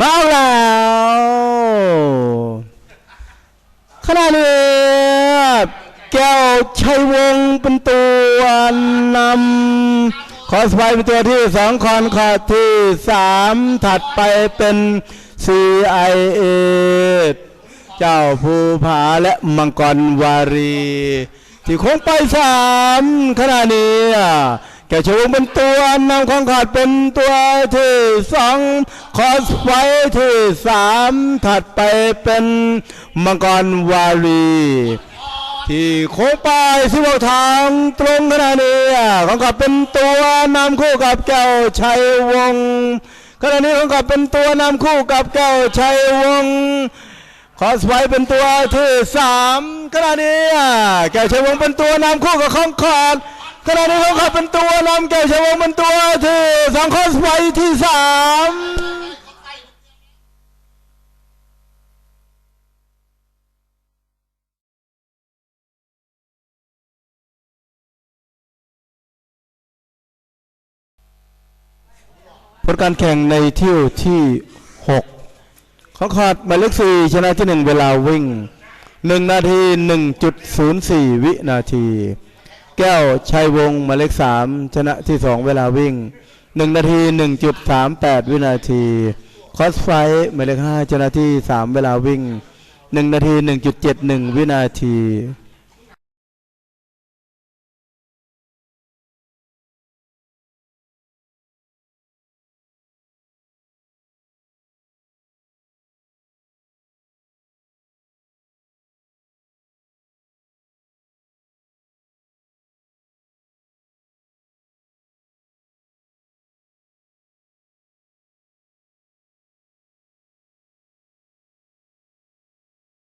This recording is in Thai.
มาแล้วขณะนี้แก้วชัยวงศ์เป็นตัวนำคอสไฟเป็นตัวที่สองคอนคอที่สามถัดไปเป็น CIA เจ้าภูผาและมังกรวารี ที่คงไปสามขณะนี้อะ แกชวงเป็นตัวนำของขาดเป็นตัวที่สองคอสไฟที่สามถัดไปเป็นมังกรวารีที่โค้งไปสิบหกทางตรงขณะนี้ของขับเป็นตัวนำคู่กับแก้วชัยวงขณะนี้ของขับเป็นตัวนำคู่กับแก้วชัยวงคอสไวเป็นตัวที่สามขณะนี้แก้วชัยวงเป็นตัวนำคู่กับของคอด ขณะนี้ของเขาเป็นตัวนำแก้วชัยวงเป็นตัวที่สองคอสไวที่สามผลการแข่งในเที่ยวที่หกขอขอดหมายเลขสี่ชนะที่หนึ่งเวลาวิ่งหนึ่งนาทีหนึ่งจุดศูนย์สี่วินาที แก้วชัยวงศ์หมายเลขสามชนะที่สองเวลาวิ่งหนึ่งนาทีหนึ่งจุดสามแปดวินาที คอสไฟหมายเลขห้าชนะที่สามเวลาวิ่งหนึ่งนาทีหนึ่งจุดเจ็ดหนึ่งวินาที